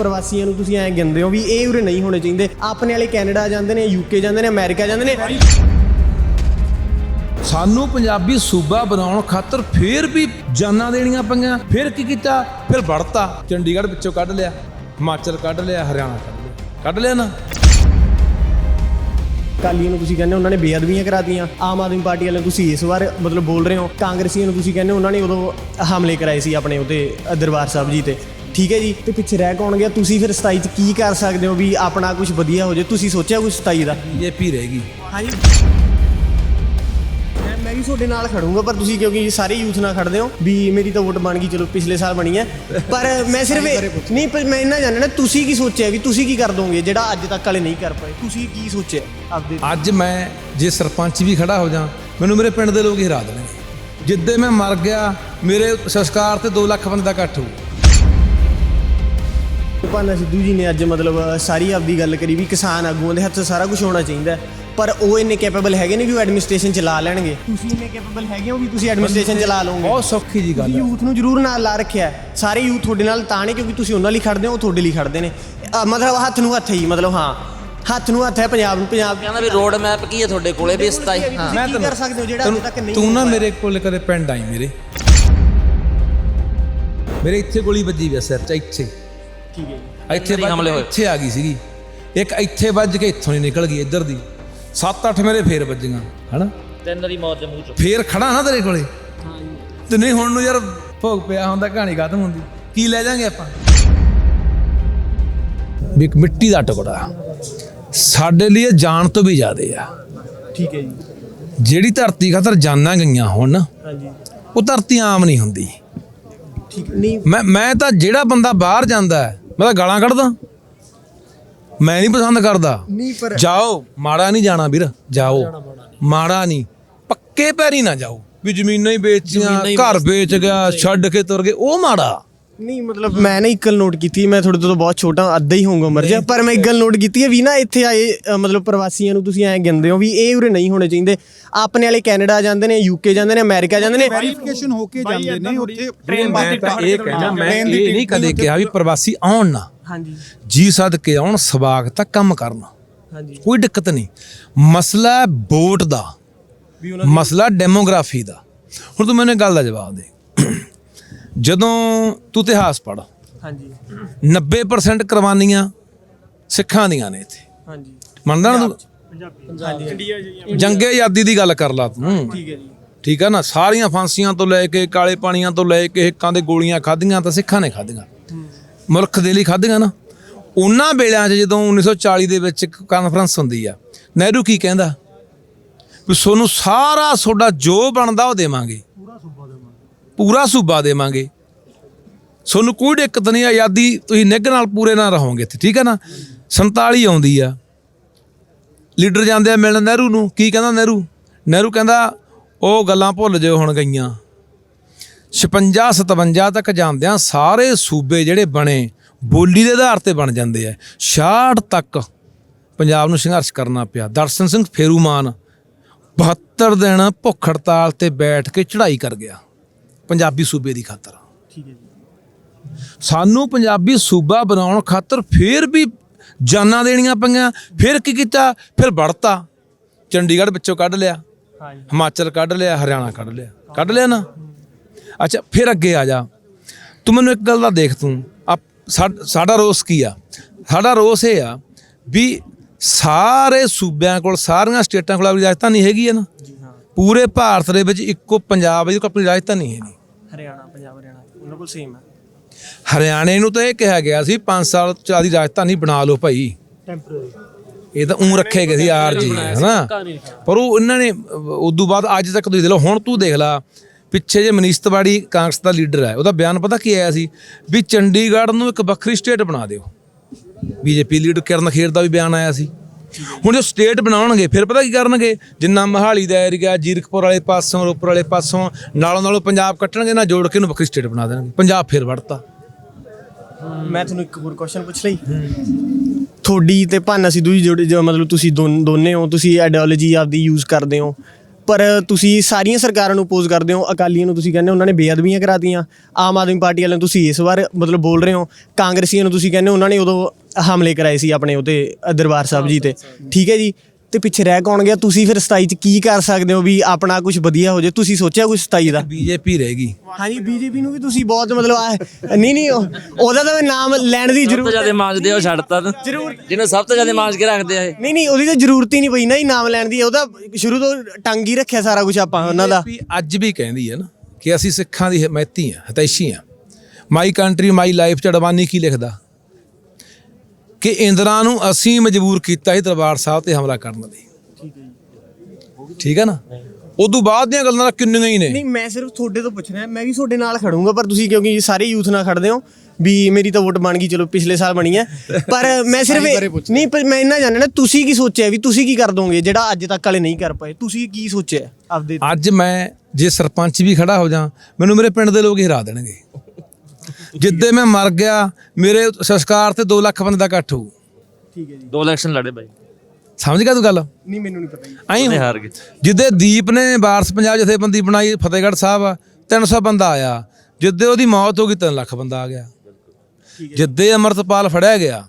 ਪ੍ਰਵਾਸੀਆਂ ਨੂੰ ਤੁਸੀਂ ਐਂ ਗਿਣਦੇ ਹੋ ਵੀ ਇਹ ਉਰੇ ਨਹੀਂ ਹੋਣੇ ਚਾਹੀਦੇ। ਆਪਣੇ ਵਾਲੇ ਕੈਨੇਡਾ ਜਾਂਦੇ ਨੇ ਯੂਕੇ ਜਾਂਦੇ ਨੇ ਅਮਰੀਕਾ ਜਾਂਦੇ ਨੇ। ਸਾਨੂੰ ਪੰਜਾਬੀ ਸੂਬਾ ਬਣਾਉਣ ਖਾਤਰ ਫੇਰ ਵੀ ਜਾਨਾਂ ਦੇਣੀਆਂ ਪਈਆਂ। ਫਿਰ ਕੀ ਕੀਤਾ? ਫਿਰ ਵੜਤਾ। ਚੰਡੀਗੜ੍ਹ ਵਿੱਚੋਂ ਕੱਢ ਲਿਆ। ਹਿਮਾਚਲ ਕੱਢ ਲਿਆ ਹਰਿਆਣਾ ਕੱਢ ਲਿਆ। ਕੱਢ ਲਿਆ ਨਾ। ਕਾਲੀਆਂ ਨੂੰ ਤੁਸੀਂ ਕਹਿੰਦੇ ਉਹਨਾਂ ਨੇ ਬੇਅਦਬੀਆਂ ਕਰਾਤੀਆਂ। ਆਮ ਆਦਮੀ ਪਾਰਟੀ ਵਾਲਿਆਂ ਨੂੰ ਤੁਸੀਂ ਇਸ ਵਾਰ ਮਤਲਬ ਬੋਲ ਰਹੇ ਹੋ। ਕਾਂਗਰਸੀਆਂ ਨੂੰ ਤੁਸੀਂ ਕਹਿੰਦੇ ਉਹਨਾਂ ਨੇ ਉਦੋਂ ਹਮਲੇ ਕਰਾਏ ਸੀ ਆਪਣੇ ਉਤੇ ਦਰਬਾਰ ਸਾਹਿਬ ਜੀ ਤੇ। ਠੀਕ ਹੈ ਜੀ? ਤੇ ਪਿੱਛੇ ਰਹਿ ਕੌਣ ਗਿਆ? ਤੁਸੀਂ ਫਿਰ 27 ਚ ਕੀ ਕਰ ਸਕਦੇ ਹੋ ਵੀ ਆਪਣਾ ਕੁਝ ਵਧੀਆ ਹੋ ਜਾਏ ਤੁਸੀਂ ਸੋਚਿਆ ਕੁਝ 27 ਦਾ? ਬੀਜੇਪੀ ਰਹੇਗੀ ਹਾਂਜੀ। ਮੈਂ- ਮੈਂ ਵੀ ਤੁਹਾਡੇ ਨਾਲ ਖੜੂੰਗਾ ਪਰ ਤੁਸੀਂ ਕਿਉਂਕਿ ਸਾਰੇ ਯੂਥ ਨਾਲ ਖੜਦੇ ਹੋ ਵੀ ਮੇਰੀ ਤਾਂ ਵੋਟ ਬਣ ਗਈ ਚਲੋ ਪਿਛਲੇ ਸਾਲ ਬਣੀ ਹੈ। ਪਰ ਮੈਂ ਸਿਰਫ ਇਹ- ਨਹੀਂ ਪਰ ਮੈਂ ਇਹਨਾਂ ਜਾਣਨਾ ਤੁਸੀਂ ਕੀ ਸੋਚਿਆ ਵੀ ਤੁਸੀਂ ਕੀ ਕਰ ਦੋਗੇ ਜਿਹੜਾ ਅੱਜ ਤੱਕ ਵਾਲੇ ਨਹੀਂ ਕਰ ਪਾਏ? ਤੁਸੀਂ ਕੀ ਸੋਚਿਆ ਆਪਦੇ ਅੱਜ ਮੈਂ ਜੇ ਸਰਪੰਚ ਵੀ ਖੜਾ ਹੋ ਜਾ ਮੈਨੂੰ ਮੇਰੇ ਪਿੰਡ ਦੇ ਲੋਕ ਹੀ ਹਰਾ ਦੇਣਗੇ। ਜਿੱਦੇ ਮੈਂ ਮਰ ਗਿਆ ਮੇਰੇ ਸੰਸਕਾਰ ਤੇ 2 ਲੱਖ ਬੰਦੇ ਦਾ ਇਕੱਠ ਹੋਊ। ਭਾਨਾ ਸਿੱਧੂ ਜੀ ਨੇ ਅੱਜ ਮਤਲਬ ਸਾਰੀ ਆਪਦੀ ਗੱਲ ਕਰੀ ਵੀ ਕਿਸਾਨ ਆਗੂਆਂ ਦੇ ਹੱਥ ਸਾਰਾ ਕੁਝ ਹੋਣਾ ਚਾਹੀਦਾ ਹੈ। ਪਰ ਉਹ ਇੰਨੇ ਕੈਪੇਬਲ ਹੈਗੇ ਨੇ ਵੀ ਉਹ ਐਡਮਿਨਿਸਟ੍ਰੇਸ਼ਨ ਚਲਾ ਲੈਣਗੇ। ਤੁਸੀਂ ਇੰਨੇ ਕੈਪੇਬਲ ਹੈਗੇ ਹੋ ਵੀ ਤੁਸੀਂ ਐਡਮਿਨਿਸਟ੍ਰੇਸ਼ਨ ਚਲਾ ਲਓਗੇ। ਬਹੁਤ ਸੌਖੀ ਜੀ ਗੱਲ ਹੈ। ਯੂਥ ਨੂੰ ਜ਼ਰੂਰ ਨਾਲ ਲਾ ਰੱਖਿਆ ਹੈ। ਸਾਰੇ ਯੂਥ ਤੁਹਾਡੇ ਨਾਲ ਤਾਂ ਨੇ ਕਿਉਂਕਿ ਤੁਸੀਂ ਉਹਨਾਂ ਲਈ ਖੜਦੇ ਹੋ ਉਹ ਤੁਹਾਡੇ ਲਈ ਖੜਦੇ ਨੇ। ਅ, ਮਤਲਬ ਹੱਥ ਨੂੰ ਹੱਥ ਹੀ ਮਤਲਬ ਹਾਂ। ਹੱਥ ਨੂੰ ਹੱਥ ਹੈ ਪੰਜਾਬ ਨੂੰ ਪੰਜਾਬ ਕਹਿੰਦਾ ਵੀ ਰੋਡ ਮੈਪ ਕੀ ਹੈ ਤੁਹਾਡੇ ਕੋਲੇ ਵੀ 27 ਹਾਂ। ਮੈਂ ਕੀ ਕਰ ਸਕਦੇ ਹੋ ਜਿਹੜਾ ਅਜੇ ਤੱਕ ਨਹੀਂ ਤੂੰ ਨਾ ਮੇਰੇ ਕੋਲ ਕਦੇ ਪਿੰਡ ਆਈ ਮੇਰੇ। ਮੇਰੇ ਇੱਥੇ ਗੋਲੀ ਵੱਜੀ ਵੀ ਸਿਰ ਚ ਇੱਥੇ। ਠੀਕ ਹੈ ਜੀ ਇੱਥੇ ਹੀ ਵੱਜ ਹਮਲੇ ਕੇ ਹੋਏ। ਇੱਥੇ ਆ ਗਈ ਸੀਗੀ। ਇੱਕ ਇੱਥੇ ਵੱਜ ਕੇ ਇੱਥੋਂ ਨਹੀਂ ਨਿਕਲ ਗਈ ਇੱਧਰ ਦੀ। 7-8 ਮੇਰੇ ਫੇਰ ਵੱਜੀਆਂ ਹਨਾ? ਤਿੰਨ ਦੀ ਮੌਤ ਦੇ ਮੂੰਹ ਚ। ਫੇਰ ਖੜਾ ਨਾ ਤੇਰੇ ਕੋਲੇ? ਤੇ ਨਹੀਂ ਹੁਣ ਨੂੰ ਯਾਰ ਭੋਗ ਪਿਆ ਹੁੰਦਾ ਕਹਾਣੀ ਖਤਮ ਹੁੰਦੀ। ਕੀ ਲੈ ਜਾਾਂਗੇ ਆਪਾਂ? ਵੀ ਇੱਕ ਮਿੱਟੀ ਦਾ ਟੁਕੜਾ। ਸਾਡੇ ਲਈ ਇਹ ਜਾਨ ਤੋਂ ਵੀ ਜ਼ਿਆਦੇ ਆ। ਠੀਕ ਹੈ ਜੀ। ਜਿਹੜੀ ਧਰਤੀ ਖਾਤਰ ਜਾਨਾਂ ਗਈਆਂ ਹੁਣ ਹਾਂਜੀ ਉਹ ਧਰਤੀ ਆਮ ਨਹੀਂ ਹੁੰਦੀ। ਠੀਕ ਨਹੀਂ। ਮੈਂ ਮੈਂ ਤਾਂ ਜਿਹੜਾ ਬੰਦਾ ਬਾਹਰ ਜਾਂਦਾ ਹੈ ਮੈਂ ਤਾਂ ਗਾਲਾਂ ਕੱਢਦਾ। ਮੈਂ ਨਹੀਂ ਪਸੰਦ ਕਰਦਾ। ਨਹੀਂ ਪਰ ਜਾਓ ਮਾੜਾ ਨਹੀਂ ਜਾਣਾ ਵੀਰ ਜਾਓ। ਮਾੜਾ ਨਹੀਂ। ਪੱਕੇ ਪੈਰੀ ਨਾ ਜਾਓ। ਵੀ ਜ਼ਮੀਨਾਂ ਹੀ ਵੇਚੀਆਂ ਘਰ ਵੇਚ ਗਿਆ ਛੱਡ ਕੇ ਤੁਰ ਗਏ ਉਹ ਮਾੜਾ। ਨਹੀਂ ਮਤਲਬ ਮੈਂ ਨਾ ਇੱਕ ਗੱਲ ਨੋਟ ਕੀਤੀ ਮੈਂ ਤੁਹਾਡੇ ਤੋਂ ਬਹੁਤ ਛੋਟਾ ਅੱਧਾ ਹੀ ਹੋਊਗਾ ਉਮਰ 'ਚ ਪਰ ਮੈਂ ਇੱਕ ਗੱਲ ਨੋਟ ਕੀਤੀ ਹੈ ਵੀ ਨਾ ਇੱਥੇ ਆਏ ਅ, ਮਤਲਬ ਪ੍ਰਵਾਸੀਆਂ ਨੂੰ ਤੁਸੀਂ ਐਂ ਗਿਣਦੇ ਹੋ ਵੀ ਇਹ ਉਰੇ ਨਹੀਂ ਹੋਣੇ ਚਾਹੀਦੇ। ਆਪਣੇ ਵਾਲੇ ਕੈਨੇਡਾ ਜਾਂਦੇ ਨੇ ਯੂਕੇ ਜਾਂਦੇ ਨੇ ਅਮਰੀਕਾ ਜਾਂਦੇ ਨੇ। ਵੈਰੀਫਿਕੇਸ਼ਨ ਹੋ ਕੇ ਜਾਂਦੇ ਨੇ ਉੱਥੇ ਮੈਂ ਤਾਂ ਇਹ ਕਹਿਣਾ ਮੈਂ ਇਹ ਨਹੀਂ ਕਦੇ ਕਿਹਾ ਵੀ ਪ੍ਰਵਾਸੀ ਆਉਣ ਨਾ। ਹਾਂਜੀ। ਜੀ ਸਦਕੇ ਆਉਣ ਸਵਾਗਤ ਤਾਂ ਕੰਮ ਕਰਨ। ਹਾਂਜੀ। ਕੋਈ ਦਿੱਕਤ ਨਹੀਂ। ਮਸਲਾ ਵੋਟ ਦਾ ਮਸਲਾ ਡੈਮੋਗ੍ਰਾਫੀ ਦਾ। ਹੁਣ ਤੂੰ ਮੈਨੂੰ ਇੱਕ ਗੱਲ ਦਾ ਜਵਾਬ ਦੇ। ਜਦੋਂ ਤੂੰ ਇਤਿਹਾਸ ਪੜ੍ਹ ਹਾਂਜੀ। 90% ਕੁਰਬਾਨੀਆਂ ਸਿੱਖਾਂ ਦੀਆਂ ਨੇ ਇੱਥੇ। ਹਾਂਜੀ। ਮੰਨਦਾ ਨਾ ਤੂੰ? ਹਾਂਜੀ ਜੰਗੇ ਆਜ਼ਾਦੀ ਦੀ ਗੱਲ ਕਰ ਲਾ ਤੂੰ। ਠੀਕ ਹੈ ਜੀ। ਠੀਕ ਆ ਨਾ? ਸਾਰੀਆਂ ਫਾਂਸੀਆਂ ਤੋਂ ਲੈ ਕੇ ਕਾਲੇ ਪਾਣੀਆਂ ਤੋਂ ਲੈ ਕੇ ਹਿੱਕਾਂ ਦੇ ਗੋਲੀਆਂ ਖਾਧੀਆਂ ਤਾਂ ਸਿੱਖਾਂ ਨੇ ਖਾਧੀਆਂ। ਮੁਲਕ ਦੇ ਲਈ ਖਾਧੀਆਂ ਨਾ। ਉਹਨਾਂ ਵੇਲਿਆਂ 'ਚ ਜਦੋਂ 1940 ਦੇ ਵਿੱਚ ਇੱਕ ਕਾਨਫਰੰਸ ਹੁੰਦੀ ਆ ਨਹਿਰੂ ਕੀ ਕਹਿੰਦਾ? ਵੀ ਸੋਨੂੰ ਸਾਰਾ ਤੁਹਾਡਾ ਜੋ ਬਣਦਾ ਉਹ ਦੇਵਾਂਗੇ। ਪੂਰਾ ਸੂਬਾ ਦੇਵਾਂਗੇ। ਤੁਹਾਨੂੰ ਕੋਈ ਦਿੱਕਤ ਨਹੀਂ ਆਜ਼ਾਦੀ ਤੁਸੀਂ ਨਿੱਘ ਨਾਲ ਪੂਰੇ ਨਾਲ ਰਹੋਗੇ ਇੱਥੇ, ਠੀਕ ਹੈ ਨਾ? 47 ਆਉਂਦੀ ਆ। ਲੀਡਰ ਜਾਂਦੇ ਆ ਮਿਲਣ ਨਹਿਰੂ ਨੂੰ, ਕੀ ਕਹਿੰਦਾ ਨਹਿਰੂ? ਨਹਿਰੂ ਕਹਿੰਦਾ, ਉਹ ਗੱਲਾਂ ਭੁੱਲ ਜਿਓ ਹੁਣ ਗਈਆਂ। 56 57 ਤੱਕ ਜਾਂਦਿਆਂ ਸਾਰੇ ਸੂਬੇ ਜਿਹੜੇ ਬਣੇ, ਬੋਲੀ ਦੇ ਆਧਾਰ ਤੇ ਬਣ ਜਾਂਦੇ ਆ। 66 ਤੱਕ ਪੰਜਾਬ ਨੂੰ ਸੰਘਰਸ਼ ਕਰਨਾ ਪਿਆ। ਦਰਸ਼ਨ ਸਿੰਘ ਫੇਰੂਮਾਨ 72 ਦਿਨ ਭੁੱਖ ਹੜਤਾਲ ਤੇ ਬੈਠ ਕੇ ਚੜ੍ਹਾਈ ਕਰ ਗਿਆ। ਪੰਜਾਬੀ ਸੂਬੇ ਦੀ ਖਾਤਰ। ਠੀਕ ਹੈ ਜੀ। ਸਾਨੂੰ ਪੰਜਾਬੀ ਸੂਬਾ ਬਣਾਉਣ ਖਾਤਰ ਫੇਰ ਵੀ ਜਾਨਾਂ ਦੇਣੀਆਂ ਪਈਆਂ ਫਿਰ ਕੀ ਕੀਤਾ? ਫਿਰ ਵੜਤਾ। ਚੰਡੀਗੜ੍ਹ ਵਿੱਚੋਂ ਕੱਢ ਲਿਆ ਹਿਮਾਚਲ ਕੱਢ ਲਿਆ ਹਰਿਆਣਾ ਕੱਢ ਲਿਆ। ਕੱਢ ਲਿਆ ਨਾ? ਅੱਛਾ ਫਿਰ ਅੱਗੇ ਆ ਜਾ। ਤੂੰ ਮੈਨੂੰ ਇੱਕ ਗੱਲ ਦਾ ਦੇਖ ਤੂੰ। ਸਾਡਾ ਰੋਸ ਕੀ ਆ? ਸਾਡਾ ਰੋਸ ਇਹ ਆ ਵੀ ਸਾਰੇ ਸੂਬਿਆਂ ਕੋਲ ਸਾਰੀਆਂ ਸਟੇਟਾਂ ਕੋਲ ਆਪਣੀ ਰਾਜਧਾਨੀ ਹੈਗੀ ਹੈ ਨਾ? ਪੂਰੇ ਭਾਰਤ ਦੇ ਵਿੱਚ ਇੱਕੋ ਪੰਜਾਬ ਦੀ ਕੋਈ ਆਪਣੀ ਰਾਜਧਾਨੀ ਹੈ ਹਰਿਆਣਾ ਪੰਜਾਬ ਹਰਿਆਣਾ। ਉਹਨਾਂ ਕੋਲ ਸੇਮ ਹੈ ਹਰਿਆਣੇ ਨੂੰ ਤਾਂ ਇਹ ਕਿਹਾ ਗਿਆ ਸੀ 5 ਸਾਲ ਚ ਆਦੀ ਰਾਜਧਾਨੀ ਬਣਾ ਲਓ ਭਾਈ। ਟੈਂਪਰੇਰੀ ਇਹ ਤਾਂ ਉਂ ਰੱਖੇ ਗਏ ਸੀ ਆਰਜੀ ਹਨਾ? ਪਰ ਉਹ ਇਹਨਾਂ ਨੇ ਉਦੋਂ ਬਾਅਦ ਅੱਜ ਤੱਕ ਤੁਸੀਂ ਦੇਖ ਲਓ ਹੁਣ ਤੂੰ ਦੇਖ ਲਾ ਪਿੱਛੇ ਜੇ ਮਨੀਸ਼ ਤਿਵਾੜੀ ਕਾਂਗਰਸ ਦਾ ਲੀਡਰ ਹੈ ਉਹਦਾ ਬਿਆਨ ਪਤਾ ਕੀ ਆਇਆ ਸੀ? ਵੀ ਚੰਡੀਗੜ੍ਹ ਨੂੰ ਇੱਕ ਵੱਖਰੀ ਸਟੇਟ ਬਣਾ ਦਿਓ। ਬੀਜੇਪੀ ਲੀਡਰ ਕਿਰਨ ਖੇਰ ਦਾ ਵੀ ਬਿਆਨ ਆਇਆ ਸੀ। ਹੁਣ ਜੋ ਸਟੇਟ ਬਣਾਉਣਗੇ ਫਿਰ ਪਤਾ ਕੀ ਕਰਨਗੇ? ਜਿੰਨਾ ਮਹਾਲੀ ਦਾ ਏਰੀਆ ਜੀਰਕਪੁਰ ਵਾਲੇ ਪਾਸੋਂ ਰੋਪੜ ਵਾਲੇ ਪਾਸੋਂ ਨਾਲੋਂ ਨਾਲੋਂ ਪੰਜਾਬ ਕੱਟਣਗੇ ਨਾ ਜੋੜ ਕੇ ਇਹਨੂੰ ਵੱਖਰੀ ਸਟੇਟ ਬਣਾ ਦੇਣਗੇ। ਪੰਜਾਬ ਫਿਰ ਵੜਤਾ ਮੈਂ ਤੁਹਾਨੂੰ ਇੱਕ ਹੋਰ ਕੁਐਸਚਨ ਪੁੱਛ ਲਈ। ਤੁਹਾਡੀ ਤੇ ਭਾਨਾ ਸਿੱਧੂ ਜੀ ਜਿਹੜੇ ਜੋ ਮਤਲਬ ਤੁਸੀਂ ਦੋਨ- ਦੋਨੇ ਹੋ ਤੁਸੀਂ ਆਈਡੀਓਲੋਜੀ ਆਪਦੀ ਯੂਜ਼ ਕਰਦੇ ਹੋ। ਪਰ ਤੁਸੀਂ ਸਾਰੀਆਂ ਸਰਕਾਰਾਂ ਨੂੰ ਅਪੋਜ਼ ਕਰਦੇ ਹੋ ਅਕਾਲੀਆਂ ਨੂੰ ਤੁਸੀਂ ਕਹਿੰਦੇ ਹੋ ਉਹਨਾਂ ਨੇ ਬੇਅਦਬੀਆਂ ਕਰਾਤੀਆਂ। ਆਮ ਆਦਮੀ ਪਾਰਟੀ ਵਾਲਿਆਂ ਨੂੰ ਤੁਸੀਂ ਇਸ ਵਾਰ ਮਤਲਬ ਬੋਲ ਰਹੇ ਹੋ ਕਾਂਗਰਸੀਆਂ ਨੂੰ ਤੁਸੀਂ ਕਹਿੰਦੇ ਹੋ ਉਹਨਾਂ ਨੇ ਉਦੋਂ ਹਮਲੇ ਕਰਾਏ ਸੀ ਆਪਣੇ ਉਹਤੇ ਦਰਬਾਰ ਸਾਹਿਬ ਜੀ ਤੇ। ਠੀਕ ਹੈ ਜੀ? ਤੇ ਪਿੱਛੇ ਰਹਿ ਕੌਣ ਗਿਆ? ਤੁਸੀਂ ਫਿਰ 27 ਚ ਕੀ ਕਰ ਸਕਦੇ ਹੋ ਵੀ ਆਪਣਾ ਕੁਝ ਵਧੀਆ ਹੋ ਜਾਏ? ਤੁਸੀਂ ਸੋਚਿਆ ਕੁਝ 27 ਦਾ? ਬੀਜੇਪੀ ਰਹੇਗੀ ਹਾਂਜੀ ਬੀਜੇਪੀ ਨੂੰ ਵੀ ਤੁਸੀਂ ਬਹੁਤ ਮਤਲਬ ਆਹ- ਨਹੀਂ ਨਹੀਂ ਉਹ- ਉਹਦਾ ਤਾਂ ਨਾਮ ਲੈਣ ਦੀ ਸਭ ਤੋਂ ਜ਼ਰੂਰਤ ਜ਼ਿਆਦਾ ਮੰਗਦੇ ਆ ਉਹ ਛੱਡਤਾ ਨਾ ਜ਼ਰੂਰ। ਜਿਹਨੂੰ ਸਭ ਤੋਂ ਜ਼ਿਆਦਾ ਮੰਗ ਕੇ ਰੱਖਦੇ ਆ ਇਹ। ਨਹੀਂ ਨਹੀਂ ਉਹਦੀ ਤਾਂ ਜ਼ਰੂਰਤ ਹੀ ਨਹੀਂ ਪਈ ਨਾ ਹੀ ਨਾਮ ਲੈਣ ਦੀ। ਉਹਦਾ ਸ਼ੁਰੂ ਤੋਂ ਟੰਗ ਹੀ ਰੱਖਿਆ ਸਾਰਾ ਕੁਝ ਆਪਾਂ ਉਹਨਾਂ ਦਾ। ਅੱਜ ਵੀ ਕਹਿੰਦੀ ਹੈ ਨਾ ਕਿ ਅਸੀਂ ਸਿੱਖਾਂ ਦੀ ਹਮਾਇਤੀ ਹਾਂ ਹਤੈਸ਼ੀ ਹਾਂ। ਮਾਈ ਕੰਟਰੀ ਮਾਈ ਲਾਈਫ ਚ ਅਡਵਾਨੀ ਕੀ ਲਿਖਦਾ? ਕਿ ਇੰਦਰਾ ਨੂੰ ਅਸੀਂ ਮਜਬੂਰ ਕੀਤਾ ਸੀ ਦਰਬਾਰ ਸਾਹਿਬ ਤੇ ਹਮਲਾ ਕਰਨ ਲਈ। ਠੀਕ ਹੈ ਨਾ? ਉਦੋਂ ਬਾਅਦ ਦੀਆਂ ਗੱਲਾਂ ਕਿੰਨੀਆਂ ਹੀ ਨੇ। ਨਹੀਂ ਮੈਂ ਸਿਰਫ ਤੁਹਾਡੇ ਤੋਂ ਪੁੱਛ ਰਿਹਾ ਮੈਂ ਵੀ ਤੁਹਾਡੇ ਨਾਲ ਖੜੂੰਗਾ ਪਰ ਤੁਸੀਂ ਕਿਉਂਕਿ ਸਾਰੇ ਯੂਥ ਨਾਲ ਖੜਦੇ ਹੋ ਵੀ ਮੇਰੀ ਤਾਂ ਵੋਟ ਬਣ ਗਈ ਚਲੋ ਪਿਛਲੇ ਸਾਲ ਬਣੀ ਹੈ। ਪਰ ਮੈਂ ਸਿਰਫ ਨਹੀਂ ਪਰ ਮੈਂ ਇਹਨਾਂ ਜਾਣਨਾ ਤੁਸੀਂ ਕੀ ਸੋਚਿਆ ਵੀ ਤੁਸੀਂ ਕੀ ਕਰ ਦੋਗੇ ਜਿਹੜਾ ਅੱਜ ਤੱਕ ਵਾਲੇ ਨਹੀਂ ਕਰ ਪਾਏ? ਤੁਸੀਂ ਕੀ ਸੋਚਿਆ ਆਪਦੇ ਅੱਜ ਮੈਂ ਜੇ ਸਰਪੰਚ ਵੀ ਖੜਾ ਹੋ ਜਾ ਮੈਨੂੰ ਮੇਰੇ ਪਿੰਡ ਦੇ ਲੋਕ ਹੀ ਹਰਾ ਦੇਣਗੇ। ਜਿੱਦੇ ਮੈਂ ਮਰ ਗਿਆ ਮੇਰੇ ਸੰਸਕਾਰ ਤੇ 2 ਲੱਖ ਬੰਦੇ ਦਾ ਇਕੱਠ ਹੋਊ। ਠੀਕ ਹੈ ਜੀ। ਦੋ ਇਲੈਕਸ਼ਨ ਲੜੇ ਬਾਈ। ਸਮਝ ਗਿਆ ਤੂੰ ਗੱਲ? ਨਹੀਂ ਮੈਨੂੰ ਨਹੀਂ ਪਤਾ ਜੀ। ਐਂ ਉਹਨੇ ਹਾਰ ਗਏ। ਜਿੱਦੇ ਦੀਪ ਨੇ ਵਾਰਸ ਪੰਜਾਬ ਜਥੇਬੰਦੀ ਬਣਾਈ ਫਤਿਹਗੜ੍ਹ ਸਾਹਿਬ 300 ਬੰਦਾ ਆਇਆ। ਜਿੱਦੇ ਉਹਦੀ ਮੌਤ ਹੋ ਗਈ 3 ਲੱਖ ਬੰਦਾ ਆ ਗਿਆ। ਜਿੱਦੇ ਅਮਰਤਪਾਲ ਫੜਿਆ ਗਿਆ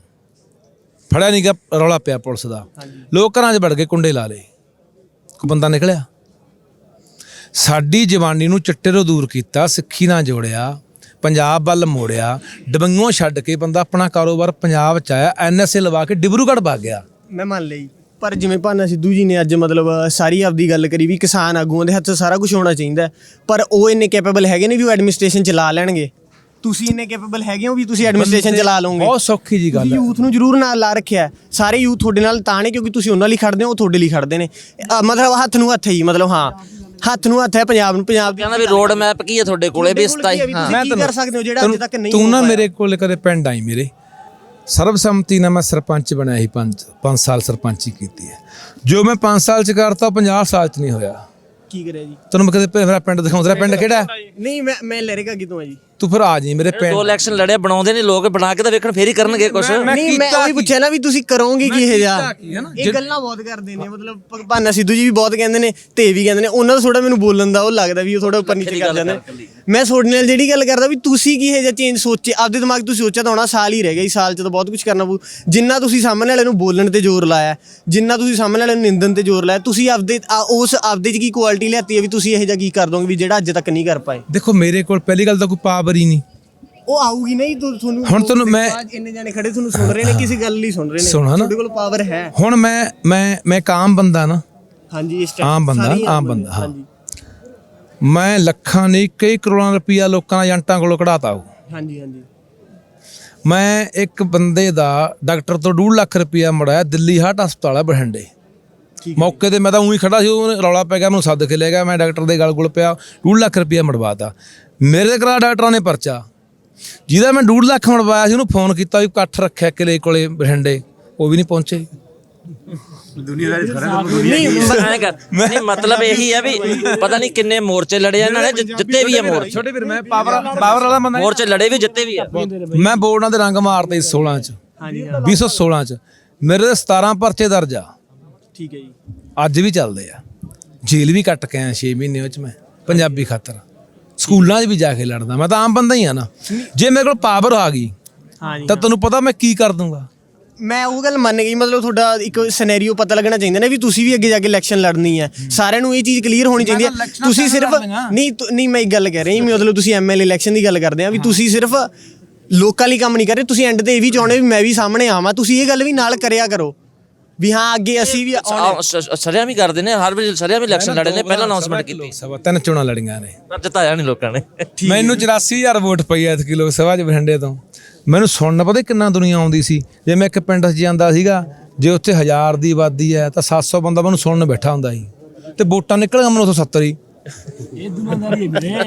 ਫੜਿਆ ਨਹੀਂ ਗਿਆ ਰੌਲਾ ਪਿਆ ਪੁਲਿਸ ਦਾ। ਲੋਕ ਘਰਾਂ 'ਚ ਵੜ ਕੇ ਕੁੰਡੇ ਲਾ ਲਏ। ਕੋਈ ਬੰਦਾ ਨਿਕਲਿਆ? ਸਾਡੀ ਜਵਾਨੀ ਨੂੰ ਚਿੱਟੇ ਤੋਂ ਦੂਰ ਕੀਤਾ ਸਿੱਖੀ ਨਾਲ ਜੋੜਿਆ। ਪੰਜਾਬ ਵੱਲ ਮੋੜਿਆ ਡਬੰਗੋਂ ਛੱਡ ਕੇ ਬੰਦਾ ਆਪਣਾ ਕਾਰੋਬਾਰ ਪੰਜਾਬ 'ਚ ਆਇਆ ਐਨਐਸਏ ਲਵਾ ਕੇ ਡਿਬਰੂਗੜ੍ਹ ਭੱਗ ਗਿਆ। ਮੈਂ ਮੰਨ ਲਈ। ਪਰ ਜਿਵੇਂ ਭਾਨਾ ਸਿੱਧੂ ਜੀ ਨੇ ਅੱਜ ਮਤਲਬ ਸਾਰੀ ਆਪਦੀ ਗੱਲ ਕਰੀ ਵੀ ਕਿਸਾਨ ਆਗੂਆਂ ਦੇ ਹੱਥ ਸਾਰਾ ਕੁਝ ਹੋਣਾ ਚਾਹੀਦਾ। ਪਰ ਉਹ ਇੰਨੇ ਕੈਪੇਬਲ ਹੈਗੇ ਨੇ ਵੀ ਉਹ ਐਡਮਿਨਿਸਟ੍ਰੇਸ਼ਨ ਚਲਾ ਲੈਣਗੇ। ਤੁਸੀਂ ਇੰਨੇ ਕੈਪੇਬਲ ਹੈਗੇ ਹੋ ਵੀ ਤੁਸੀਂ ਐਡਮਿਨਿਸਟ੍ਰੇਸ਼ਨ ਚਲਾ ਲਓਗੇ। ਬਹੁਤ ਸੌਖੀ ਜੀ ਗੱਲ ਹੈ। ਯੂਥ ਨੂੰ ਜ਼ਰੂਰ ਨਾਲ ਲਾ ਰੱਖਿਆ। ਸਾਰੇ ਯੂਥ ਤੁਹਾਡੇ ਨਾਲ ਤਾਂ ਨੇ ਕਿਉਂਕਿ ਤੁਸੀਂ ਉਹਨਾਂ ਲਈ ਖੜਦੇ ਹੋ ਉਹ ਤੁਹਾਡੇ ਲਈ ਖੜਦੇ ਨੇ। ਮਤਲਬ ਹੱਥ ਨੂੰ ਹੱਥ ਹੈ ਮਤਲਬ ਹਾਂ। ਹੱਥ ਨੂੰ ਹੱਥ ਹੈ ਪੰਜਾਬ ਨੂੰ ਪੰਜਾਬ ਦੀ ਕਹਿੰਦਾ ਵੀ ਰੋਡ ਮੈਪ ਕੀ ਹੈ ਤੁਹਾਡੇ ਕੋਲੇ? ਵੀ 27 ਹਾਂ ਤੁਸੀਂ ਕੀ ਕਰ ਸਕਦੇ ਹੋ ਜਿਹੜਾ ਅੱਜ ਤੱਕ ਨਹੀਂ ਤੂੰ ਹੋ ਨਾ? ਮੇਰੇ ਕੋਲ ਕਦੇ ਪਿੰਡ ਆਈ ਮੇਰੇ। ਸਰਬਸੰਮਤੀ ਨਾਲ ਮੈਂ ਸਰਪੰਚ ਬਣਿਆ ਸੀ 5 5 ਸਾਲ ਸਰਪੰਚੀ ਕੀਤੀ ਹੈ। ਜੋ ਮੈਂ 5 ਸਾਲ ਚ ਕਰਤਾ 50 ਸਾਲ ਚ ਨਹੀਂ ਹੋਇਆ। ਕੀ ਕਰਿਆ ਜੀ? ਤੈਨੂੰ ਮੈਂ ਕਦੇ ਮੇਰਾ ਪਿੰਡ ਦਿਖਾਉਂਦਾ ਪਿੰਡ ਕਿਹੜਾ ਹੈ? ਨਹੀਂ ਮੈਂ ਮੈਂ ਲਹਿਰੇਗਾ ਕਿਤੋਂ ਆ ਜੀ। ਤੂੰ ਫਿਰ ਆ ਜੀ ਮੇਰੇ ਦੋ ਪਿੰਡ ਇਲੈਕਸ਼ਨ ਲੜੇ ਬਣਾਉਂਦੇ ਨੇ ਲੋਕ ਬਣਾ ਕੇ ਤਾਂ ਵੇਖਣ ਫੇਰ ਹੀ ਕਰਨਗੇ ਕੁਛ ਮੈਂ ਨਹੀਂ ਮੈਂ ਕੀਤਾ ਉਹੀ ਕੀ? ਪੁੱਛਿਆ ਨਾ ਵੀ ਤੁਸੀਂ ਕਰੋਗੇ ਕੀ ਇਹ ਜਾ ਕੀਤਾ ਕੀ? ਇਹ ਗੱਲਾਂ ਬਹੁਤ ਕਰਦੇ ਨੇ ਮਤਲਬ ਭ- ਭਾਨਾ ਸਿੱਧੂ ਜੀ ਵੀ ਬਹੁਤ ਕਹਿੰਦੇ ਨੇ ਤੇ ਵੀ ਕਹਿੰਦੇ ਨੇ ਉਹਨਾਂ ਦਾ ਥੋੜਾ ਮੈਨੂੰ ਬੋਲਣ ਦਾ ਉਹ ਲੱਗਦਾ ਵੀ ਉਹ ਥੋੜਾ ਉੱਪਰ ਨੀਚੇ ਕਰ ਜਾਂਦੇ ਨੇ। ਮੈਂ ਤੁਹਾਡੇ ਨਾਲ ਜਿਹੜੀ ਗੱਲ ਕਰਦਾ ਵੀ ਤੁਸੀਂ ਕੀ ਇਹ ਜਿਹਾ ਚੇਂਜ ਸੋਚੇ ਆਪਦੇ ਦਿਮਾਗ 'ਚ ਤੁਸੀਂ ਸੋਚਿਆ ਤਾਂ ਹੋਣਾ ਸਾਲ ਹੀ ਰਹਿ ਗਿਆ ਜੀ ਸਾਲ 'ਚ ਤਾਂ ਬਹੁਤ ਕੁਝ ਕਰਨਾ ਪਊ ਜਿੰਨਾ ਤੁਸੀਂ ਸਾਹਮਣੇ ਵਾਲੇ ਨੂੰ ਬੋਲਣ ਤੇ ਜ਼ੋਰ ਲਾਇਆ ਜਿੰਨਾ ਤੁਸੀਂ ਸਾਹਮਣੇ ਵਾਲੇ ਨੂੰ ਨਿੰਦਣ ਤੇ ਜ਼ੋਰ ਲਾਇਆ ਤੁਸੀਂ ਆਪਦੇ ਆ- ਉਸ ਆਪਦੇ 'ਚ ਕੀ ਕੁਆਲਿਟੀ ਲਿਆਤੀ ਹੈ ਵੀ ਤੁਸੀਂ ਇਹ ਜਿਹਾ ਕੀ ਕਰ ਦੋਗੇ ਵੀ ਜਿਹੜਾ ਅੱਜ ਤੱਕ ਨਹੀਂ ਕਰ ਪਾਏ ਦੇਖੋ ਮੇਰੇ ਕੋਲ ਪਹਿਲੀ ਗੱਲ ਤਾਂ ਕੋਈ ਪਾਵਰ ਹੀ ਨਹੀਂ। ਉਹ ਆਊਗੀ ਨਹੀਂ ਤੁ- ਤੁਹਾਨੂੰ ਹੁਣ ਤੁਹਾਨੂੰ ਮੈਂ- ਅੱਜ ਇੰਨੇ ਜਾਣੇ ਖੜੇ ਤੁਹਾਨੂੰ ਸੁਣ ਰਹੇ ਨੇ ਕਿਸੇ ਗੱਲ ਲਈ ਸੁਣ ਰਹੇ ਨੇ। ਸੁਣਾ ਨਾ। ਤੁਹਾਡੇ ਕੋਲ ਪਾਵਰ ਹੈ। ਹੁਣ ਮੈਂ ਮੈਂ ਮੈਂ ਇੱਕ ਆਮ ਬੰਦਾ ਨਾ। ਹਾਂਜੀ ਇਸ time ਆਮ ਬੰਦਾ, ਸਾਰੇ ਆਮ ਬੰਦਾ, ਹਾਂ। ਹਾਂਜੀ। ਮੈਂ ਲੱਖਾਂ ਨਹੀਂ ਕਈ ਕਰੋੜਾਂ ਰੁਪਈਆ ਲੋਕਾਂ ਦੇ ਏਜੰਟਾਂ ਕੋਲੋਂ ਕਢਾਤਾ ਉਹ। ਹਾਂਜੀ ਹਾਂਜੀ। ਮੈਂ ਇੱਕ ਬੰਦੇ ਦਾ ਡਾਕਟਰ ਤੋਂ 2 ਲੱਖ ਰੁਪਇਆ ਮੜਾਇਆ ਦਿੱਲੀ ਹਾਰਟ ਹਸਪਤਾਲ ਹੈ ਬਠਿੰਡੇ। ਠੀਕ ਮੌਕੇ ਤੇ ਮੈਂ ਤਾਂ ਉਹੀ ਖੜਾ ਸੀ ਉਹ ਰੌਲਾ ਪੈ ਗਿਆ ਮੈਨੂੰ ਸੱਦ ਕੇ ਲੈ ਗਿਆ ਮੈਂ ਡਾਕਟਰ ਦੇ ਗਲ ਗੁਲ ਪਿਆ 2 ਲੱਖ ਰੁਪਇਆ ਮੜਵਾਤਾ। ਮੇਰੇ ਕਰਾ ਡਾਕਟਰਾਂ ਨੇ ਪਰਚਾ। ਜਿਹਦਾ ਮੈਂ 2 ਲੱਖ ਮੜਵਾਇਆ ਸੀ ਉਹਨੂੰ ਫੋਨ ਕੀਤਾ ਵੀ ਇਕੱਠ ਰੱਖਿਆ ਕਿਲੇ ਕੋਲੇ ਬਠਿੰਡੇ। ਉਹ ਵੀ ਨਹੀਂ ਪਹੁੰਚੇ। ਨਹੀਂ ਐਂ ਕਰ। ਨਹੀਂ ਮਤਲਬ ਇਹੀ ਹੈ ਵੀ ਪਤਾ ਨਹੀਂ ਕਿੰਨੇ ਮੋਰਚੇ ਲੜੇ ਆ ਇਹਨਾਂ ਨੇ ਜਿ- ਜਿੱਤੇ ਵੀ ਆ ਮੋਰਚੇ। ਛੋਟੇ ਵੀਰ ਮੈਂ ਪਾਵਰ ਪਾਵਰ ਵਾਲਾ ਬੰਦਾ ਮੋਰਚੇ ਲੜੇ ਵੀ ਜਿੱਤੇ ਵੀ ਆ। ਮੈਂ ਬੋਰਡਾਂ ਦੇ ਰੰਗ ਮਾਰਤੇ 16 ਚ। ਹਾਂਜੀ 2016 ਚ। ਮੇਰੇ ਤੇ 17 ਪਰਚੇ ਦਰਜ ਆ। ਠੀਕ ਹੈ ਜੀ। ਅੱਜ ਵੀ ਚੱਲਦੇ ਆ। ਜੇਲ੍ਹ ਵੀ ਕੱਟ ਕੇ ਆਇਆ 6 ਮਹੀਨੇ ਵਿੱਚ ਮੈਂ ਪੰਜਾਬੀ ਖਾਤਰ। ਸਕੂਲਾਂ 'ਚ ਵੀ ਜਾ ਕੇ ਲੜਦਾ। ਮੈਂ ਤਾਂ ਆਮ ਬੰਦਾ ਹੀ ਆ ਨਾ। ਜੇ ਮੇਰੇ ਕੋਲ ਪਾਵਰ ਆ ਗਈ ਹਾਂਜੀ ਤਾਂ ਤੈਨੂੰ ਪਤਾ ਮੈਂ ਕੀ ਕਰ ਦੂੰਗਾ। ਮੈਂ ਉਹ ਗੱਲ ਮੰਨ ਗਈ ਮਤਲਬ ਤੁਹਾਡਾ ਇੱਕ ਸਿਨੈਰੀਓ ਪਤਾ ਲੱਗਣਾ ਚਾਹੀਦਾ ਨਾ ਵੀ ਤੁਸੀਂ ਵੀ ਅੱਗੇ ਜਾ ਕੇ ਇਲੈਕਸ਼ਨ ਲੜਨੀ ਹੈ। ਸਾਰਿਆਂ ਨੂੰ ਇਹ ਚੀਜ਼ ਕਲੀਅਰ ਹੋਣੀ ਚਾਹੀਦੀ ਹੈ। ਤੁਸੀਂ ਸਿਰਫ। ਨਹੀਂ ਨਹੀਂ ਮੈਂ ਇੱਕ ਗੱਲ ਕਹਿ ਰਹੀ ਮਤਲਬ ਤੁਸੀਂ ਐਮਐਲਏ ਇਲੈਕਸ਼ਨ ਦੀ ਗੱਲ ਕਰਦੇ ਆ ਵੀ ਤੁਸੀਂ ਸਿਰਫ ਲੋਕਾਂ ਲਈ ਕੰਮ ਨਹੀਂ ਕਰ ਰਹੇ ਤੁਸੀਂ ਐਂਡ ਤੇ ਇਹ ਵੀ ਚਾਹੁੰਦੇ ਵੀ ਮੈਂ ਵੀ ਸਾਹਮਣੇ ਆਵਾਂ। ਤੁਸੀਂ ਇਹ ਗੱਲ ਵੀ ਨਾਲ ਕਰਿਆ ਕਰੋ। ਵੀ ਹਾਂ ਅੱਗੇ ਅਸੀਂ ਵੀ ਆਉਣੇ। ਸਰਿਆ ਵੀ ਕਰਦੇ ਨੇ ਹਰ ਵੇਲੇ ਸਰਿਆ ਵੀ ਇਲੈਕਸ਼ਨ ਲੜੇ ਨੇ ਪਹਿਲਾਂ ਅਨਾਉਂਸਮੈਂਟ ਕੀਤੀ। ਲੋਕ ਸਭਾ ਤਿੰਨ ਚੋਣਾਂ ਲੜੀਆਂ ਨੇ। ਪਰ ਜਿਤਾਇਆ ਨਹੀਂ ਲੋਕਾਂ ਨੇ। ਮੈਨੂੰ 84000 ਵੋਟ ਪਈ ਐ ਐਤਕੀ ਲੋਕ ਸਭਾ 'ਚ ਬਠਿੰਡੇ ਤੋਂ। ਮੈਨੂੰ ਸੁਣਨ ਪਤਾ ਕਿੰਨਾ ਦੁਨੀਆ ਆਉਂਦੀ ਸੀ? ਜੇ ਮੈਂ ਇੱਕ ਪਿੰਡ 'ਚ ਜਾਂਦਾ ਸੀਗਾ ਜੇ ਉੱਥੇ 1000 ਦੀ ਆਬਾਦੀ ਹੈ ਤਾਂ 700 ਬੰਦਾ ਮੈਨੂੰ ਸੁਣਨ ਬੈਠਾ ਹੁੰਦਾ ਸੀ। ਤੇ ਵੋਟਾਂ ਨਿਕਲੀਆਂ ਮੈਨੂੰ ਉੱਥੋਂ 70 ਹੀ।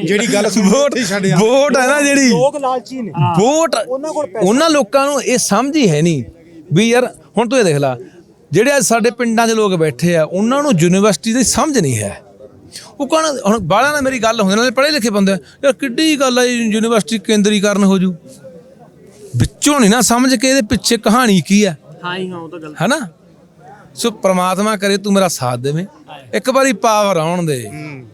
ਜਿਹੜੀ ਗੱਲ ਵੋਟ ਹੀ ਛੱਡਿਆ ਵੋਟ ਹੈ ਨਾ ਜਿਹੜੀ। ਲੋਕ ਲਾਲਚੀ ਨੇ। ਵੋਟ ਉਹਨਾਂ ਲੋਕਾਂ ਨੂੰ ਇਹ ਸਮਝ ਹੀ ਹੈ ਨਹੀਂ ਵੀ ਯਾਰ ਹੁਣ ਤੂੰ ਇਹ ਦੇਖ ਲੈ ਜਿਹੜੇ ਅੱਜ ਸਾਡੇ ਪਿੰਡਾਂ 'ਚ ਲੋਕ ਬੈਠੇ ਆ ਉਹਨਾਂ ਨੂੰ ਯੂਨੀਵਰਸਿਟੀ ਦੀ ਸਮਝ ਨਹੀਂ ਹੈ। ਉਹ ਕਹਣ ਹੁਣ ਬਾਹਲਾਂ ਨਾਲ ਮੇਰੀ ਗੱਲ ਹੁੰਦੀ ਨਾਲੇ ਪੜ੍ਹੇ ਲਿਖੇ ਬੰਦੇ ਆ, ਯਾਰ ਕਿੱਡੀ ਗੱਲ ਹੈ ਯੂਨੀਵਰਸਿਟੀ ਕੇਂਦਰੀਕਰਨ ਹੋ ਜੂ। ਵਿੱਚੋਂ ਨਹੀਂ ਨਾ ਸਮਝ ਕੇ ਇਹਦੇ ਪਿੱਛੇ ਕਹਾਣੀ ਕੀ ਹੈ ਹਾਂ ਜੀ ਹਾਂ ਉਹ ਤਾਂ ਗੱਲ ਹੈਨਾ? ਸੋ ਪ੍ਰਮਾਤਮਾ ਕਰੇ ਤੂੰ ਮੇਰਾ ਸਾਥ ਦੇਵੇਂ। ਇੱਕ ਵਾਰੀ ਪਾਵਰ ਆਉਣ ਦੇ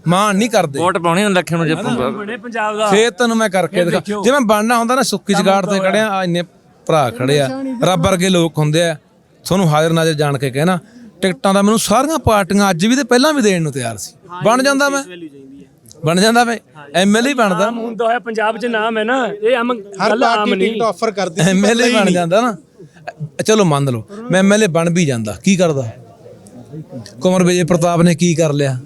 ਮਾਣ ਨਹੀਂ ਕਰਦੇ। ਵੋਟ ਪਾਉਣੀ ਹੁਣ ਲੱਖਣ ਨੂੰ ਜੇ ਬਣੇ ਪੰਜਾਬ ਦਾ। ਫੇਰ ਤੈਨੂੰ ਮੈਂ ਕਰਕੇ ਦਿਖਾ ਜੇ ਮੈਂ ਬਣਨਾ ਹੁੰਦਾ ਨਾ ਸੁੱਕੀ ਜਗਾੜ ਤੇ ਖੜਿਆ ਆ ਇੰਨੇ ਭਰਾ ਖੜੇ ਆ ਰੱਬ ਵਰਗੇ ਲੋਕ ਹੁੰਦੇ ਆ। ਤੁਹਾਨੂੰ ਹਾਜ਼ਰ ਨਾਜ਼ਰ ਜਾਣ ਕੇ ਕਹਿਣਾ ਟਿਕਟਾਂ ਦਾ ਮੈਨੂੰ ਸਾਰੀਆਂ ਪਾਰਟੀਆਂ ਅੱਜ ਵੀ ਤੇ ਪਹਿਲਾਂ ਵੀ ਦੇਣ ਨੂੰ ਤਿਆਰ ਸੀ। ਬਣ ਜਾਂਦਾ ਮੈਂ। ਬਣ ਜਾਂਦਾ ਮੈਂ। ਐਮਐਲਏ ਬਣਦਾ। ਹੁੰਦਾ ਹੋਇਆ ਪੰਜਾਬ 'ਚ ਨਾਮ ਹੈ ਨਾ ਇਹ ਆਮ ਹਰ ਗੱਲ ਆਮ ਪਾਰਟੀ ਨਹੀਂ। ਟਿਕਟ ਆਫਰ ਕਰਦੀ ਐਮਐਲਏ ਬਣ ਜਾਂਦਾ ਨਾ। ਚਲੋ ਮੰਨ ਲਓ ਮੈਂ ਐਮਐਲਏ ਬਣ ਵੀ ਜਾਂਦਾ। ਕੀ ਕਰਦਾ? ਕੁਮਰ ਵਿਜੇ ਪ੍ਰਤਾਪ ਨੇ ਕੀ ਕਰ ਲਿਆ?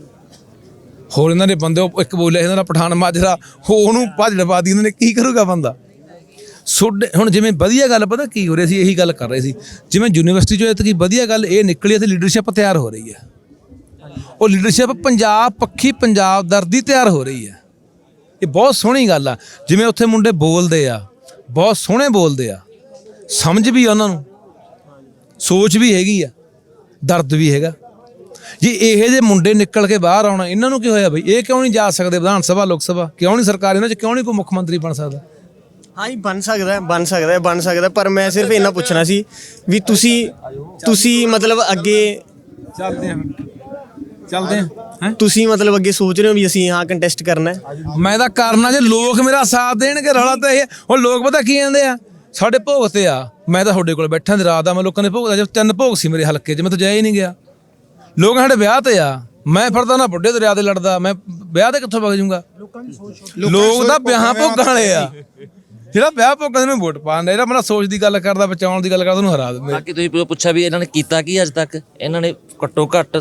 ਹੋਰ ਇਹਨਾਂ ਦੇ ਬੰਦੇ ਇੱਕ ਬੋਲਿਆ ਇਹਨਾਂ ਦਾ ਪਠਾਨ ਮਾਜਰਾ ਉਹ ਉਹਨੂੰ ਭਾਜੜ ਪਾ ਦੀ ਇਹਨਾਂ ਨੇ ਕੀ ਕਰੂਗਾ ਬੰਦਾ? ਸੁੱਡ ਹੁਣ ਜਿਵੇਂ ਵਧੀਆ ਗੱਲ, ਪਤਾ ਕੀ ਹੋ ਰਿਹਾ ਸੀ? ਇਹੀ ਗੱਲ ਕਰ ਰਹੇ ਸੀ। ਜਿਵੇਂ ਯੂਨੀਵਰਸਿਟੀ ਚੋਂ ਇਤਕੀ ਵਧੀਆ ਗੱਲ ਇਹ ਨਿਕਲੀ ਤੇ ਲੀਡਰਸ਼ਿਪ ਤਿਆਰ ਹੋ ਰਹੀ ਹੈ। ਉਹ ਲੀਡਰਸ਼ਿਪ ਪੰਜਾਬ ਪੱਖੀ ਪੰਜਾਬ ਦਰਦੀ ਤਿਆਰ ਹੋ ਰਹੀ ਹੈ। ਇਹ ਬਹੁਤ ਸੋਹਣੀ ਗੱਲ ਆ। ਜਿਵੇਂ ਉੱਥੇ ਮੁੰਡੇ ਬੋਲਦੇ ਆ, ਬਹੁਤ ਸੋਹਣੇ ਬੋਲਦੇ ਆ। ਸਮਝ ਵੀ ਆ ਉਹਨਾਂ ਨੂੰ। ਸੋਚ ਵੀ ਹੈਗੀ ਆ। ਦਰਦ ਵੀ ਹੈਗਾ। ਜੇ ਇਹੋ ਜਿਹੇ ਮੁੰਡੇ ਨਿਕਲ ਕੇ ਬਾਹਰ ਆਉਣਾ, ਇਹਨਾਂ ਨੂੰ ਕੀ ਹੋਇਆ ਬਈ? ਇਹ ਕਿਉਂ ਨਹੀਂ ਜਾ ਸਕਦੇ ਵਿਧਾਨ ਸਭਾ, ਲੋਕ ਸਭਾ? ਕਿਉਂ ਨਹੀਂ ਸਰਕਾਰ ਇਹਨਾਂ 'ਚ? ਕਿਉਂ ਨਹੀਂ ਕੋਈ ਮੁੱਖ ਮੰਤਰੀ ਬਣ ਸਕਦਾ? ਹਾਂ ਜੀ ਬਣ ਸਕਦਾ ਹੈ ਬਣ ਸਕਦਾ ਹੈ ਬਣ ਸਕਦਾ ਹੈ, ਪਰ ਮੈਂ ਸਿਰਫ ਇੰਨਾ ਪੁੱਛਣਾ ਸੀ ਵੀ ਤੁਸੀਂ ਤੁਸੀਂ ਮਤਲਬ ਅੱਗੇ ਚੱਲਦੇ ਆ ਚੱਲਦੇ ਆ ਹੈ? ਤੁਸੀਂ ਮਤਲਬ ਅੱਗੇ ਸੋਚ ਰਹੇ ਹੋ ਵੀ ਅਸੀਂ ਹਾਂ ਕੰਟੈਸਟ ਕਰਨਾ ਹੈ? ਮੈਂ ਤਾਂ ਕਰਨਾ ਜੇ ਲੋਕ ਮੇਰਾ ਸਾਥ ਦੇਣਗੇ ਰੌਲਾ ਤਾਂ ਇਹ ਹੈ। ਹੁਣ ਲੋਕ ਪਤਾ ਕੀ ਕਹਿੰਦੇ ਆ? ਸਾਡੇ ਭੋਗ ਤੇ ਆ। ਮੈਂ ਤਾਂ ਤੁਹਾਡੇ ਕੋਲ ਬੈਠਾ ਤੇ ਰਾਤ ਦਾ ਮੈਂ ਲੋਕਾਂ ਦੇ ਭੋਗ ਦਾ ਜਦ ਤਿੰਨ ਭੋਗ ਸੀ ਮੇਰੇ ਹਲਕੇ 'ਚ ਮੈਂ ਤਾਂ ਜਾਇਆ ਹੀ ਨਹੀਂ ਗਿਆ। ਲੋਕ ਸਾਡੇ ਵਿਆਹ ਤੇ ਆ। ਮੈਂ ਫਿਰਦਾ ਨਾ ਬੁੱਢੇ ਦਰਿਆ ਤੇ ਲੜਦਾ। ਮੈਂ ਵਿਆਹ ਤੇ ਕਿੱਥੋਂ ਵਗ ਜਾਊਂਗਾ? ਲੋਕ ਤਾਂ ਵਿਆਹਾਂ ਭੋਗਾਂ ਵਾਲੇ ਆ। ਜਿਹੜਾ ਵਿਆਹ ਭੋਗਾਂ ਨੂੰ ਵੋਟ ਪਾਉਂਦਾ ਜਿਹੜਾ ਮੇਰਾ ਸੋਚ ਦੀ ਗੱਲ ਕਰਦਾ ਬਚਾਉਣ ਦੀ ਗੱਲ ਕਰਦਾ ਉਹਨੂੰ ਹਰਾ ਦਿੰਦੇ ਬਾਕੀ ਤੁਸੀਂ ਪੁੱਛਿਆ ਵੀ ਇਹਨਾਂ ਨੇ ਕੀਤਾ ਕੀ ਅੱਜ ਤੱਕ? ਇਹਨਾਂ ਨੇ ਘੱਟੋ ਘੱਟ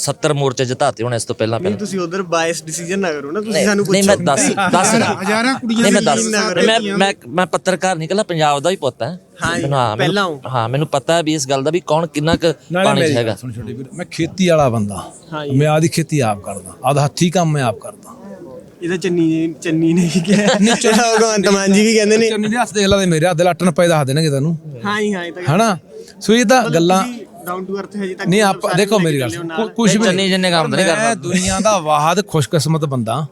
70 ਮੋਰਚੇ ਜਿਤਾਤੇ ਹੁਣ ਇਸ ਤੋਂ ਪਹਿਲਾਂ ਪਹਿਲਾਂ। ਤੁਸੀਂ ਉਧਰ ਬਾਇਸ ਡਿਸੀਜਨ ਨਾ ਕਰੋ ਨਾ ਤੁਸੀਂ ਸਾਨੂੰ ਨਹੀਂ ਪੁੱਛੋ। ਮੈਂ ਦੱਸ ਦੱਸ ਹਜ਼ਾਰਾਂ ਕੁੜੀਆਂ ਨਹੀਂ ਮੈਂ ਦੀ ਦੱਸ ਮੈਂ ਮੈਂ ਮੈਂ ਪੱਤਰਕਾਰ ਨਿਕਲਾ ਪੰਜਾਬ ਦਾ ਹੀ ਪੁੱਤ ਹੈ ਹਾਂ ਪਹਿਲਾਂ। ਹਾਂ ਮੈਨੂੰ ਪਤਾ ਹੈ ਵੀ ਇਸ ਗੱਲ ਦਾ ਵੀ ਕੌਣ ਕਿੰਨਾ ਕੁ ਪਾਣੀ ਹੈਗਾ ਗੱਲ ਸੁਣ ਛੋਟੇ ਵੀਰ ਮੈਂ ਖੇਤੀ ਵਾਲਾ ਬੰਦਾ। ਮੈਂ ਆਦੀ ਖੇਤੀ ਆਪ ਕਰਦਾ ਆਦਾ ਹੱਥੀ ਕੰਮ ਮੈਂ ਆਪ ਕਰਦਾ। ਇਹਦਾ ਚੰਨੀ ਜੀ- ਚੰਨੀ ਨੇ ਵੀ ਕਿਹਾ? ਭਗਵੰਤ ਮਾਨ ਜੀ ਵੀ ਕਹਿੰਦੇ ਨੇ। ਚੰਨੀ ਦੇ ਹੱਥ ਦੇਖ ਲਾ ਤੇ ਮੇਰੇ ਹੱਥ ਦੇ ਲੱਟਣ ਪਏ ਦੱਸ ਦੇਣਗੇ ਤੈਨੂੰ। ਹਾਂ ਜੀ ਹਾਂ ਇਹ ਤਾਂ ਹਨਾ? ਸੋ ਇਹ ਤਾਂ ਗੱਲਾਂ ਡਾਊਨ ਟੂ ਅਰਥ ਹਜੇ ਤੱਕ ਨਹੀਂ ਆਪਾਂ ਦੇਖੋ ਮੇਰੀ ਕੇ ਗੱਲ ਚੱਲੇ ਹੋ। ਕੁ- ਕੁਛ ਵੀ ਚੰਨੀ ਜਿੰਨੇ ਕੰਮ ਨਹੀਂ ਮੈਂ ਕਰਨਾ। ਦੁਨੀਆ ਦਾ ਵਾਹਦ ਖੁਸ਼ਕਿਸਮਤ ਬੰਦਾ।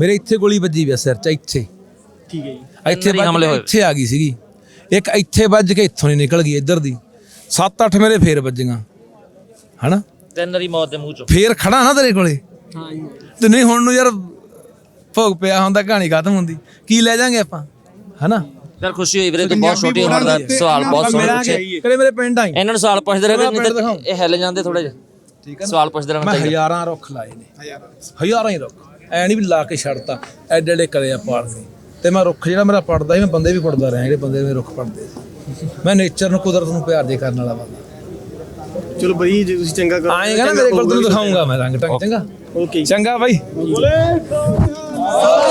ਮੇਰੇ ਇੱਥੇ ਗੋਲੀ ਵੱਜੀ ਵੀ ਆ ਸਿਰ 'ਚ ਇੱਥੇ। ਠੀਕ ਹੈ ਜੀ। ਇੱਥੇ ਹੀ ਹਮਲੇ ਕੇ ਹੋਏ। ਇੱਥੇ ਆ ਗਈ ਸੀਗੀ। ਇੱਕ ਇੱਥੇ ਵੱਜ ਕੇ ਇੱਥੋਂ ਨਹੀਂ ਨਿਕਲ ਗਈ ਇੱਧਰ ਦੀ। 7-8 ਮੇਰੇ ਫੇਰ ਵੱਜੀਆਂ। ਹਨਾ? ਤਿੰਨ ਮੌਤ ਦੇ ਮੂੰਹ ਚੋਂ। ਫੇਰ ਖੜਾ ਨਾ ਤੇਰੇ ਕੋਲੇ। ਹਾਂ ਜੀ। ਤੇ ਨਹੀਂ ਹੁਣ ਨੂੰ ਯਾਰ ਭੋਗ ਪਿਆ ਹੁੰਦਾ ਕਹਾਣੀ ਖਤਮ ਹੁੰਦੀ। ਕੀ ਲੈ ਜਾਾਂਗੇ ਆਪਾਂ? ਹਨਾ? ਚਲ ਖੁਸ਼ੀ ਹੋਈ ਵੀਰੇ ਤੂੰ ਬਹੁਤ ਛੋਟੀ ਉਮਰ ਦਾ ਸਵਾਲ ਬਹੁਤ ਸੋਹਣਾ ਪੁੱਛਿਆ। ਕਿਹੜੇ ਮੇਰੇ ਪਿੰਡ ਆਈ। ਇਹਨਾਂ ਨੂੰ ਸਵਾਲ ਪੁੱਛਦੇ ਰਹੇ ਨਹੀਂ ਤਾਂ। ਇਹ ਹਿੱਲ ਜਾਂਦੇ ਥੋੜੇ ਜਿਹਾ। ਠੀਕ ਹੈ ਸਵਾਲ ਪੁੱਛਦੇ ਰਹਿਣਾ ਮੈਂ ਚਾਹੀਦਾ। ਹਜ਼ਾਰਾਂ ਰੁੱਖ ਲਾਏ ਨੇ। ਹਜ਼ਾਰਾਂ ਹੀ ਰੁੱਖ। ਐ ਨਹੀਂ ਵੀ ਲਾ ਕੇ ਛੱਡਤਾ। ਐਡੇ ਐਡੇ ਕਰੇ ਆ ਪਾੜ ਕੇ ਤੇ ਮੈਂ ਰੁੱਖ ਜਿਹੜਾ ਮੇਰਾ ਪੜਦਾ ਸੀ ਮੈਂ ਬੰਦੇ ਵੀ ਪੜਦਾ ਰਿਹਾ ਜਿਹੜੇ ਬੰਦੇ ਮੇਰੇ ਰੁੱਖ ਪੜਦੇ ਸੀ। ਮੈਂ ਨੇਚਰ ਨੂੰ ਕੁਦਰਤ ਨੂੰ ਪਿਆਰ ਜੇ ਕਰਨ ਵਾਲਾ ਬੰਦਾ। ਚਲੋ ਬਈ ਜੇ ਤੁਸੀਂ ਚੰਗਾ ਕਰੋ। ਆਏਗਾ ਨਾ ਮੇਰੇ ਕੋਲ ਤੈਨੂੰ ਦਿਖਾਉਂਗਾ ਮੈਂ ਰੰਗ ਟੰਗ ਚੰਗਾ? ਓਕੇ। ਚੰਗਾ ਬਾਈ। 서